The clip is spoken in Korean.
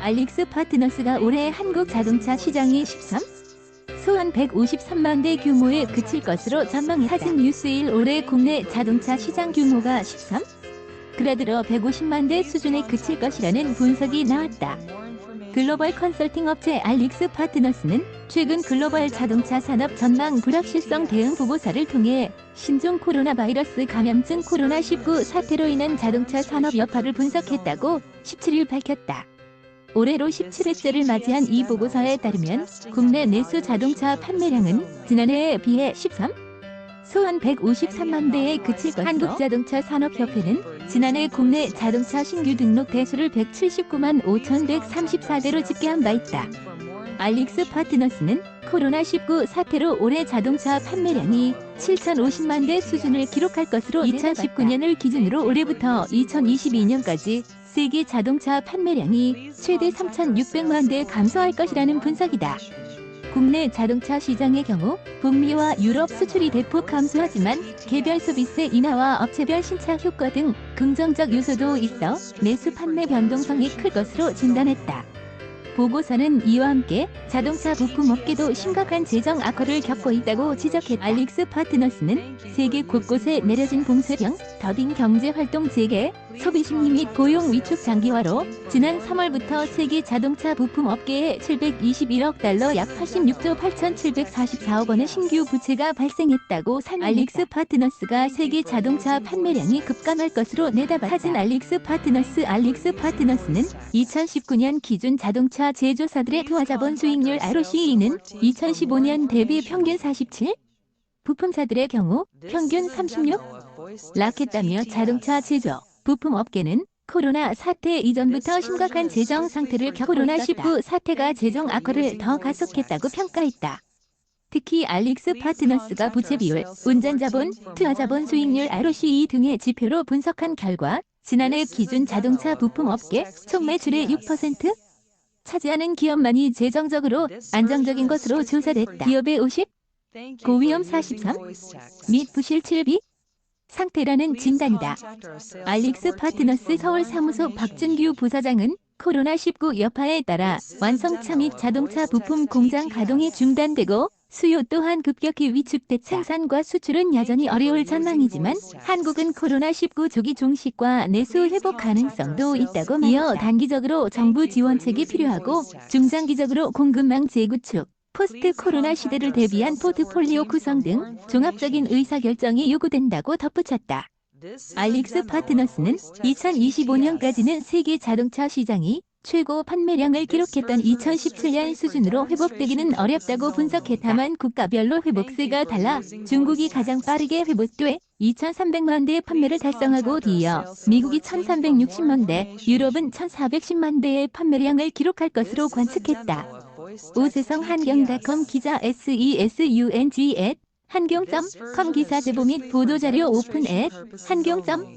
알릭스 파트너스가 올해 한국 자동차 시장이 13? 소한 153만 대 규모에 그칠 것으로 전망했다. 하진 뉴스일 올해 국내 자동차 시장 규모가 13? 그래들어 150만 대 수준에 그칠 것이라는 분석이 나왔다. 글로벌 컨설팅 업체 알릭스 파트너스는 최근 글로벌 자동차 산업 전망 불확실성 대응 보고서를 통해 신종 코로나 바이러스 감염증 코로나19 사태로 인한 자동차 산업 여파를 분석했다고 17일 밝혔다. 올해로 17회째를 맞이한 이 보고서에 따르면 국내 내수 자동차 판매량은 지난해에 비해 13? 소한 153만 대에 그칠 것. 한국자동차 산업협회는 지난해 국내 자동차 신규 등록 대수를 179만 5,134대로 집계한 바 있다. 알릭스 파트너스는 코로나19 사태로 올해 자동차 판매량이 7,050만 대 수준을 기록할 것으로 2019년을 기준으로 올해부터 2022년까지 세계 자동차 판매량이 최대 3,600만 대 감소할 것이라는 분석이다. 국내 자동차 시장의 경우 북미와 유럽 수출이 대폭 감소하지만 개별 소비세 인하와 업체별 신차 효과 등 긍정적 요소도 있어 내수 판매 변동성이 클 것으로 진단했다. 보고서는 이와 함께 자동차 부품 업계도 심각한 재정 악화를 겪고 있다고 지적했다. 알릭스 파트너스는 세계 곳곳에 내려진 봉쇄령, 더딘 경제활동 재개, 소비 심리 및 고용 위축 장기화로 지난 3월부터 세계 자동차 부품 업계에 721억 달러 약 86조 8,744억 원의 신규 부채가 발생했다고 산 알릭스 파트너스가 세계 자동차 판매량이 급감할 것으로 내다봤다. 하진 알릭스 파트너스 알릭스 파트너스는 2019년 기준 자동차 제조사들의 투하자본 수익률 ROCE는 2015년 대비 평균 47? 부품사들의 경우 평균 36? 락했다며 자동차 제조, 부품 업계는 코로나 사태 이전부터 심각한 재정 상태를 겪고 코로나19 사태가 재정 악화를 더 가속했다고 평가했다. 특히 알릭스 파트너스가 부채 비율, 운전자본, 투하자본 수익률 ROCE 등의 지표로 분석한 결과 지난해 기준 자동차 부품 업계 총 매출의 6% 차지하는 기업만이 재정적으로 안정적인 것으로 조사됐다. 기업의 50, 고위험 43, 및 부실 7비 상태라는 진단이다. 알릭스 파트너스 서울 사무소 박준규 부사장은 코로나19 여파에 따라 완성차 및 자동차 부품 공장 가동이 중단되고 수요 또한 급격히 위축돼 생산과 수출은 여전히 어려울 전망이지만 한국은 코로나19 조기 종식과 내수 회복 가능성도 있다고. 이어 단기적으로 정부 지원책이 필요하고 중장기적으로 공급망 재구축, 포스트 코로나 시대를 대비한 포트폴리오 구성 등 종합적인 의사결정이 요구된다고 덧붙였다. 알릭스 파트너스는 2025년까지는 세계 자동차 시장이 최고 판매량을 기록했던 2017년 수준으로 회복되기는 어렵다고 분석했다. 다만 국가별로 회복세가 달라 중국이 가장 빠르게 회복돼 2,300만 대의 판매를 달성하고 뒤이어 미국이 1,360만 대, 유럽은 1,410만 대의 판매량을 기록할 것으로 관측했다. 오세성 한경닷컴 기자 SESUNG at 한경.com 기사 제보 및 보도자료 오픈 at 한경.com